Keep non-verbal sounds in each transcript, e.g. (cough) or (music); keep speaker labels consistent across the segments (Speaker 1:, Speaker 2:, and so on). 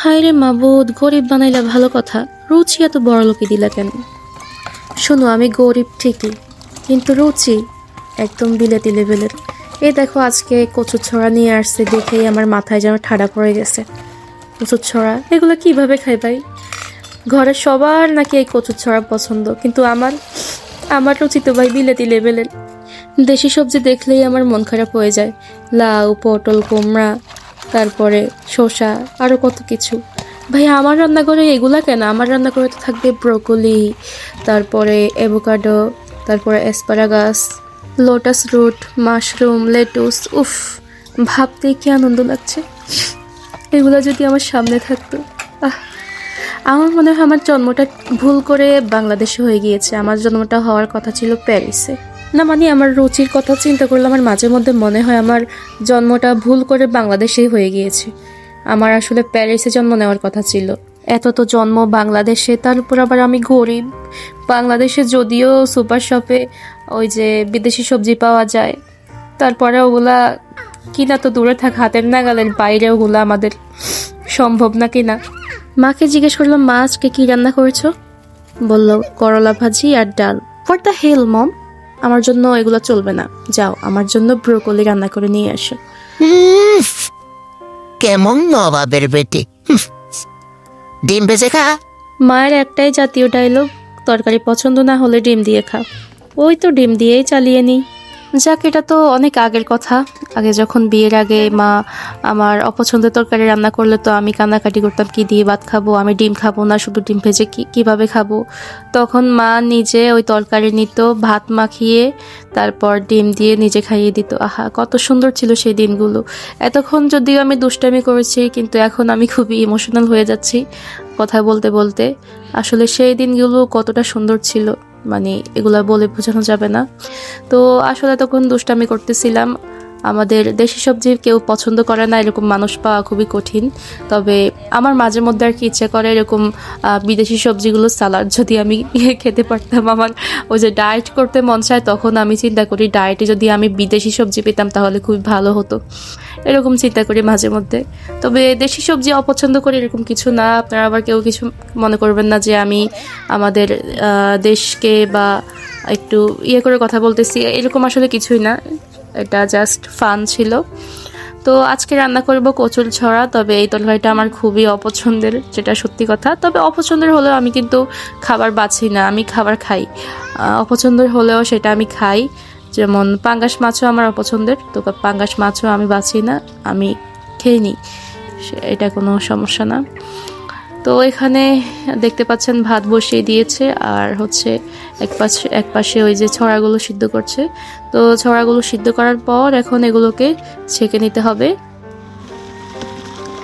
Speaker 1: হায় রে মাবুদ, গরিব বানাইলা ভালো কথা। রুচি এত বড় লোকে দিলা কেন? শোনো, আমি গরিব ঠিকই, কিন্তু রুচি একদম বিলেতি লেভেলের। এই দেখো, আজকে কচুর ছড়া নিয়ে আসছে দেখেই আমার মাথায় যেন ঠাডা পড়ে গেছে। কচুর ছড়া, এগুলো কীভাবে খাই ভাই? ঘরের সবার নাকি এই কচুর ছড়া পছন্দ, কিন্তু আমার আমার রুচি তো ভাই বিলেতি লেভেলের। দেশি সবজি দেখলেই আমার মন খারাপ হয়ে যায়। লাউ, পটল, কুমড়া তারপরে শসা আরও কত কিছু। ভাই আমার রান্নাঘরে এগুলা কেন? আমার রান্নাঘরে তো থাকবে ব্রোকলি, তারপরে অ্যাভোকাডো, তারপরে asparagus, lotus root, mushroom, lettuce, উফ ভাবতে কি আনন্দ লাগছে। এগুলো যদি আমার সামনে থাকতো আমার মনে হয় আমার জন্মটা ভুল করে বাংলাদেশে হয়ে গিয়েছে। আমার জন্মটা হওয়ার কথা ছিল প্যারিসে। না মানে আমার রুচির কথা চিন্তা করলে আমার মাঝে মধ্যে মনে হয় আমার জন্মটা ভুল করে বাংলাদেশেই হয়ে গিয়েছে। আমার আসলে প্যারিসে জন্ম নেওয়ার কথা ছিল। এত তো জন্ম বাংলাদেশে, তার উপর আবার আমি গরিব। বাংলাদেশে যদিও সুপার শপে ওই যে বিদেশি সবজি পাওয়া যায়, তারপরে ওগুলা কিনা তো দূরে থাক, হাতের না নাগালের বাইরে ওগুলা আমাদের সম্ভব না কিনা। মাকে জিজ্ঞেস করলাম, মা, আজকে কি রান্না করেছ? বলল, করলা ভাজি আর ডাল। হোয়াট দ্য হেল মম আমার জন্য এগুলো চলবে না। যাও আমার জন্য ব্রোকলি রান্না করে নিয়ে আসো
Speaker 2: কেমন নবাবের বেটি। হুম। ডিম ভেজে খা।
Speaker 1: মায়ের একটাই জাতীয় ডায়লগ তরকারি পছন্দ না হলে ডিম দিয়ে খা। ওই তো ডিম দিয়েই চালিয়ে নিই। যাক, এটা তো অনেক আগের কথা। আগে যখন বিয়ের আগে মা আমার অপছন্দের তরকারি রান্না করলে তো আমি কান্নাকাটি করতাম, কি দিয়ে ভাত খাব, আমি ডিম খাব না, শুধু ডিম ভেজে কি, কীভাবে খাব। তখন মা নিজে ওই তরকারি নিত, ভাত মাখিয়ে, তারপর ডিম দিয়ে নিজে খাইয়ে দিত। আহা, কত সুন্দর ছিল সেই দিনগুলো। এতক্ষণ যদিও আমি দুষ্টামি করেছি, কিন্তু এখন আমি খুবই ইমোশনাল হয়ে যাচ্ছি, কথা বলতে বলতে। আসলে সেই দিনগুলো কতটা সুন্দর ছিল। মানে এগুলা বলে বোঝানো যাবে না। তো আসলে তখন দুষ্টামি করতেছিলাম। আমাদের দেশি সবজি কেউ পছন্দ করে না, এরকম মানুষ পাওয়া খুবই কঠিন। তবে আমার মাঝে মধ্যে আর কি ইচ্ছে করে এরকম বিদেশি সবজিগুলো সালাড যদি আমি (laughs) খেতে পারতাম আমার, ওই যে ডায়েট করতে মন চায়, তখন আমি চিন্তা করি ডায়েটে যদি আমি বিদেশি সবজি পেতাম তাহলে খুবই ভালো হতো। এরকম চিন্তা করি মাঝে মধ্যে। তবে দেশি সবজি অপছন্দ করি এরকম কিছু না। আপনারা আবার কেউ কিছু মনে করবেন না যে আমি আমাদের দেশকে বা একটু ইয়ে করে কথা বলতেছি, এরকম আসলে কিছুই না। এটা জাস্ট ফান ছিল। তো আজকে রান্না করব কচুর ছড়া তবে এই তরকারিটা আমার খুবই অপছন্দের, যেটা সত্যি কথা। তবে অপছন্দের হলেও আমি কিন্তু খাবার বাছি না, আমি খাবার খাই। অপছন্দের হলেও সেটা আমি খাই। যেমন পাঙ্গাস মাছও আমার অপছন্দের, তো পাঙ্গাস মাছও আমি বাছি না, আমি খেয়ে নিই। এটা কোনো সমস্যা না। তো এখানে দেখতে পাচ্ছেন ভাত বসিয়ে দিয়েছে আর হচ্ছে এক পাশে এক পাশে ওই যে ছড়াগুলো সিদ্ধ করছে। তো ছড়াগুলো সিদ্ধ করার পর এখন এগুলোকে ছেঁকে নিতে হবে।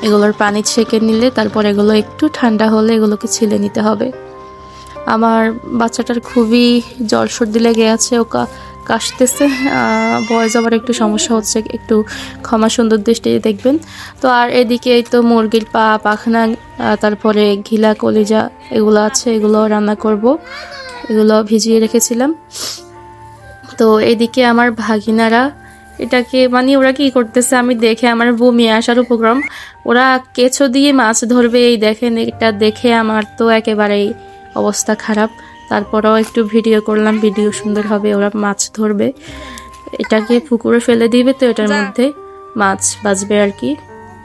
Speaker 1: এগুলোর পানি ছেঁকে নিলে তারপর এগুলো একটু ঠান্ডা হলে এগুলোকে ছিলে নিতে হবে। আমার বাচ্চাটার খুবই জ্বর সর্দি লেগে আছে ও কা- কাশতেছে বয়স আবার একটু সমস্যা হচ্ছে, একটু ক্ষমা সুন্দর দৃষ্টিতে দেখবেন। তো আর এদিকে তো মুরগির পা, পাখনা তারপরে ঘিলা, কলিজা এগুলো আছে, এগুলো রান্না করব। এগুলো ভিজিয়ে রেখেছিলাম। তো এদিকে আমার ভাগিনারা, এটাকে মানে ওরা কি করতেছে, আমি দেখে আমার বমি আসার উপক্রম, ওরা কেঁচো দিয়ে মাছ ধরবে, এই দেখেন, এটা দেখে আমার তো একেবারেই অবস্থা খারাপ। তারপরেও একটু ভিডিও করলাম ভিডিও সুন্দর হবে ওরা মাছ ধরবে। এটাকে পুকুরে ফেলে দিবে তো এটার মধ্যে মাছ বাজবে আর কি।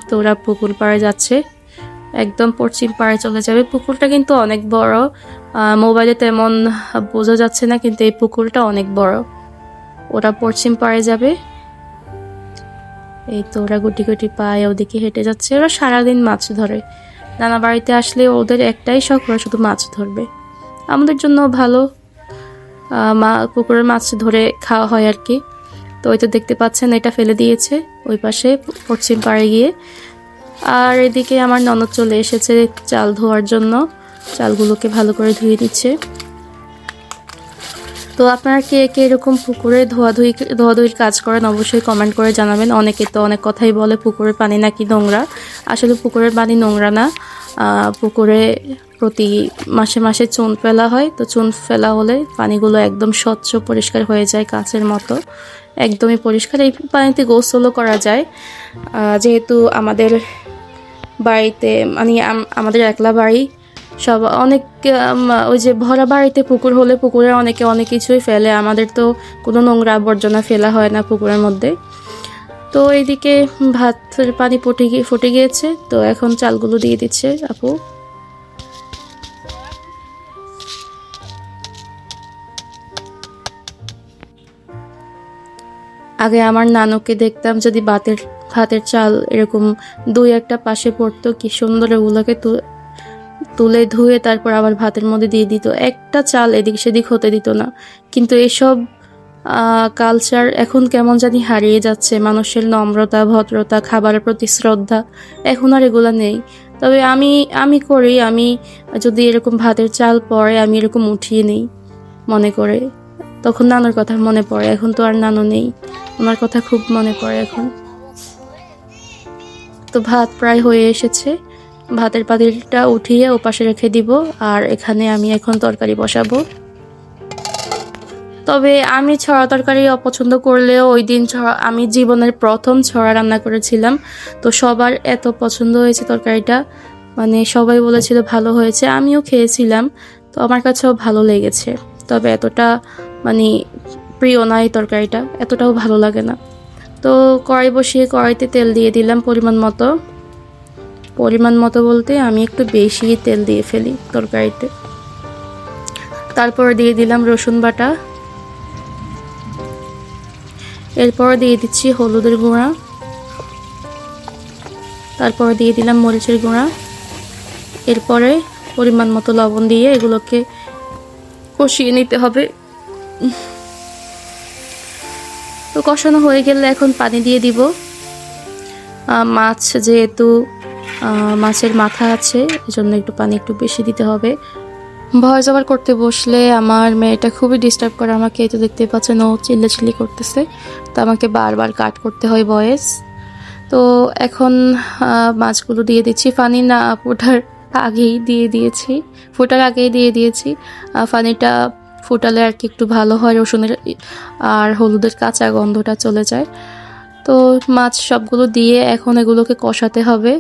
Speaker 1: তো ওরা পুকুর পাড়ে যাচ্ছে একদম পশ্চিম পাড়ে চলে যাবে। পুকুরটা কিন্তু অনেক বড় মোবাইলে তেমন বোঝা যাচ্ছে না কিন্তু এই পুকুরটা অনেক বড়। ওরা পশ্চিম পাড়ে যাবে। এই তো ওরা গুটি গুটি পায়ে ওদিকে হেঁটে যাচ্ছে। ওরা সারাদিন মাছ ধরে। নানা বাড়িতে আসলে ওদের একটাই শখ ওরা শুধু মাছ ধরবে। আমাদের জন্য ভালো। মা পুকুরের মাছ ধরে খাওয়া হয় আর কি তো ওই তো দেখতে পাচ্ছেন, এটা ফেলে দিয়েছে ওই পাশে পশ্চিম পাড়ে গিয়ে। আর এদিকে আমার ননদ চলে এসেছে চাল ধোয়ার জন্য। চালগুলোকে ভালো করে ধুয়ে দিচ্ছে তো আপনারা কে কে এরকম পুকুরে ধোয়াধুয়ি ধোয়াধুয়ির কাজ করেন অবশ্যই কমেন্ট করে জানাবেন। অনেকে তো অনেক কথাই বলে পুকুরের পানি নাকি নোংরা। আসলে পুকুরের পানি নোংরা না। পুকুরে প্রতি মাসে মাসে চুন ফেলা হয়। তো চুন ফেলা হলে পানিগুলো একদম স্বচ্ছ, পরিষ্কার হয়ে যায় কাঁচের মতো। একদমই পরিষ্কার। এই পানিতে গোসলও করা যায়। যেহেতু আমাদের বাড়িতে মানে আমাদের একলা বাড়ি, সব অনেক ওই যে ভরা বাড়িতে পুকুর হলে পুকুরে অনেকে অনেক কিছুই ফেলে। আমাদের তো কোনো নোংরা আবর্জনা ফেলা হয় না পুকুরের মধ্যে। তো এইদিকে ভাতের পানি ফুটে গিয়ে ফুটে গিয়েছে। তো এখন চালগুলো দিয়ে দিচ্ছে আপু। আগে আমার নানুকে দেখতাম যদি ভাতের ভাতের চাল এরকম দুই একটা পাশে পড়তো, কি সুন্দর ওগুলোকে তুলে ধুয়ে তারপর আবার ভাতের মধ্যে দিয়ে দিত। একটা চাল এদিক সেদিক হতে দিত না। কিন্তু এসব কালচার এখন কেমন জানি হারিয়ে যাচ্ছে। মানুষের নম্রতা, ভদ্রতা, খাবারের প্রতি শ্রদ্ধা এখন আর এগুলো নেই। তবে আমি আমি করি, আমি যদি এরকম ভাতের চাল পরে আমি এরকম উঠিয়ে নেই মনে করে। তখন নানুর কথা মনে পড়ে, এখন তো আর নানু নেই। ওনার কথা খুব মনে পড়ে এখন। তো ভাত প্রায় হয়ে এসেছে। ভাতের পাতিলটা উঠিয়ে ওপাশে রেখে দিব, আর এখানে আমি এখন তরকারি বসাবো। তবে আমি ছড়া তরকারি অপছন্দ করলেও ওই দিন ছড়া, আমি জীবনের প্রথম ছড়া রান্না করেছিলাম। তো সবার এত পছন্দ হয়েছে তরকারিটা। মানে সবাই বলেছিল ভালো হয়েছে, আমিও খেয়েছিলাম। তো আমার কাছেও ভালো লেগেছে। তবে এতটা মানে প্রিয় না এই তরকারিটা, এতটাও ভালো লাগে না। তো কড়াই বসিয়ে কড়াইতে তেল দিয়ে দিলাম পরিমাণ মতো। পরিমাণ মতো বলতে আমি একটু বেশি তেল দিয়ে ফেলি তরকারিতে। তারপর দিয়ে দিলাম রসুন বাটা। এরপর দিয়ে দিচ্ছি হলুদের গুঁড়া। তারপর দিয়ে দিলাম মরিচের গুঁড়া। এরপরে পরিমাণ মতো লবণ দিয়ে এগুলোকে কষিয়ে নিতে হবে। তো কষানো হয়ে গেলে এখন পানি দিয়ে দিব। মাছ যেহেতু মাছের মাথা আছে, এজন্য একটু পানি একটু বেশি দিতে হবে। ভয় জবার করতে বসলে আমার মেয়েটা খুবই ডিস্টার্ব করে আমাকে, এই তো দেখতে পাচ্ছেন ও চিল্লাচিল্লি করতেছে। তো আমাকে বারবার কাট করতে হয় বয়েস তো এখন মাছগুলো দিয়ে দিচ্ছি। পানি না, ফোটার আগেই দিয়ে দিয়েছি। ফোটার আগেই দিয়ে দিয়েছি। পানিটা ফোটালে আর কি একটু ভালো হয় রসুনের আর হলুদের কাঁচা গন্ধটা চলে যায়। তো মাছ সবগুলো দিয়ে এখন এগুলোকে কষাতে হবে।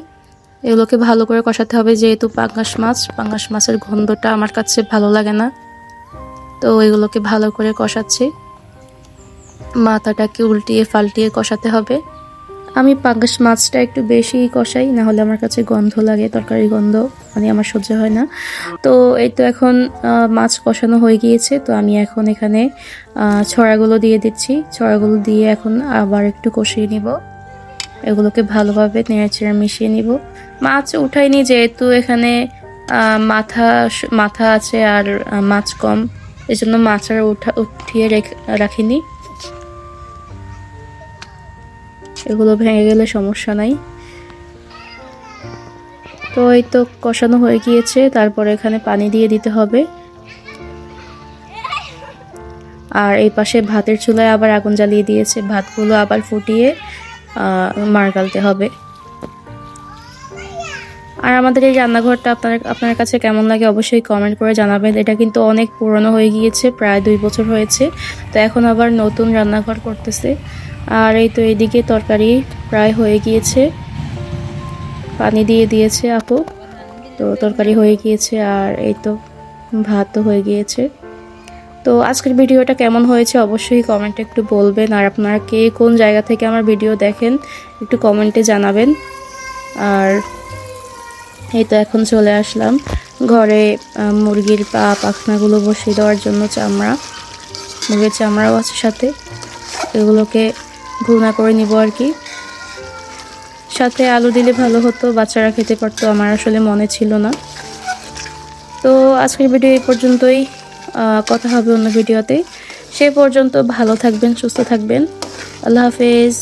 Speaker 1: এগুলোকে ভালো করে কষাতে হবে যেহেতু পাঙ্গাস মাছ, পাঙ্গাস মাছের গন্ধটা আমার কাছে ভালো লাগে না। তো এগুলোকে ভালো করে কষাচ্ছি। মাথাটাকে উল্টিয়ে পাল্টিয়ে কষাতে হবে। আমি পাঙ্গাস মাছটা একটু বেশি কষাই না হলে আমার কাছে গন্ধ লাগে, তরকারি গন্ধ মানে আমার সহ্য হয় না। তো এই তো এখন মাছ কষানো হয়ে গিয়েছে, তো আমি এখন এখানে ছড়াগুলো দিয়ে দিচ্ছি। ছড়াগুলো দিয়ে এখন আবার একটু কষিয়ে নিব। এগুলোকে ভালোভাবে নেড়েচেড়ে মিশিয়ে নিব। মাছ উঠাইনি যেহেতু এখানে মাথা মাথা আছে আর মাছ কম। এজন্য মাছ আর উঠা, উঠিয়ে রেখ- রাখিনি। এগুলো ভেঙে গেলে সমস্যা নাই। তো এই তো কষানো হয়ে গিয়েছে তারপরে এখানে পানি দিয়ে দিতে হবে। আর এই পাশে ভাতের চুলায় আবার আগুন জ্বালিয়ে দিয়েছে ভাতগুলো আবার ফুটিয়ে আহ, মার গালতে হবে। আর আমাদের এই রান্নাঘরটা আপনার আপনার কাছে কেমন লাগে অবশ্যই কমেন্ট করে জানাবেন। এটা কিন্তু অনেক পুরনো হয়ে গিয়েছে প্রায় দুই বছর হয়েছে। তো এখন আবার নতুন রান্নাঘর করতেছে। আর এই তো এদিকে তরকারি প্রায় হয়ে গিয়েছে। পানি দিয়ে দিয়েছে আপু। তো তরকারি হয়ে গিয়েছে আর এই তো ভাতও হয়ে গিয়েছে। তো আজকের ভিডিওটা কেমন হয়েছে অবশ্যই কমেন্টে একটু বলবেন। আর আপনারা কে কোন জায়গা থেকে আমার ভিডিও দেখেন, একটু কমেন্টে জানাবেন। আর এই তো এখন চলে আসলাম ঘরে মুরগির পা, পাখনাগুলো বসিয়ে দেওয়ার জন্য চামড়া, মুরগির চামড়াও আছে সাথে। এগুলোকে ভুনা করে নিব আর কি। সাথে আলু দিলে ভালো হতো, বাচ্চারা খেতে পারতো, আমার আসলে মনে ছিল না। তো আজকের ভিডিও এই পর্যন্তই। কথা হবে অন্য ভিডিওতে। সে পর্যন্ত ভালো থাকবেন, সুস্থ থাকবেন। আল্লাহ হাফেজ।